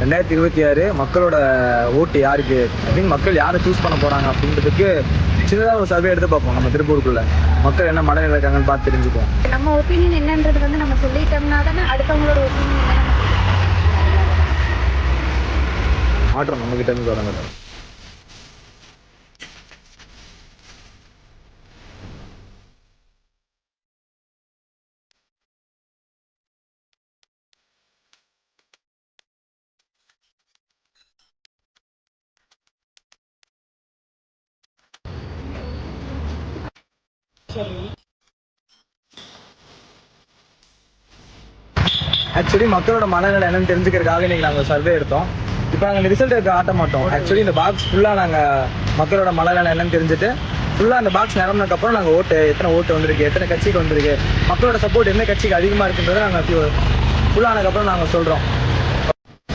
ரெண்டாயிரத்தி இருபத்தி ஆறு மக்களோட ஓட்டு யாருக்கு? அப்படின்னு மக்கள் யாரை சூஸ் பண்ண போறாங்க அப்படின்றதுக்கு சின்னதாக ஒரு சர்வே எடுத்து பார்ப்போம் நம்ம திருப்பூருக்குள்ள. மக்கள் என்ன மனநிலை இருக்காங்கன்னு பார்த்து தெரிஞ்சுப்போம் நம்ம ஒப்பீனியன் என்னன்றது வந்து நம்ம சொல்லிட்டோம்னா தானே அடுத்தவங்களோட ஒப்பீனியன் என்ன மாற்றம் நம்ம கிட்ட இருந்து தொடங்கட்டும் ஆக்சுவலி மக்களோட மனநிலை என்னன்னு தெரிஞ்சுக்கிறதுக்காக இன்னைக்கு நாங்கள் சர்வே எடுத்தோம். இப்போ நாங்கள் ரிசல்ட் எடுக்க ஆட்ட மாட்டோம். ஆக்சுவலி இந்த பாக்ஸ் ஃபுல்லாக நாங்கள் மக்களோட மனநிலை என்னன்னு தெரிஞ்சுட்டு ஃபுல்லாக அந்த பாக்ஸ் நிரம்பினதுக்கப்புறம் நாங்கள் ஓட்டு எத்தனை ஓட்டு வந்திருக்கு எத்தனை கட்சிக்கு வந்திருக்கு மக்களோட சப்போர்ட் எந்த கட்சிக்கு அதிகமாக இருக்குன்றதை நாங்கள் ஃபுல்லானதுக்கப்புறம் நாங்கள் சொல்கிறோம்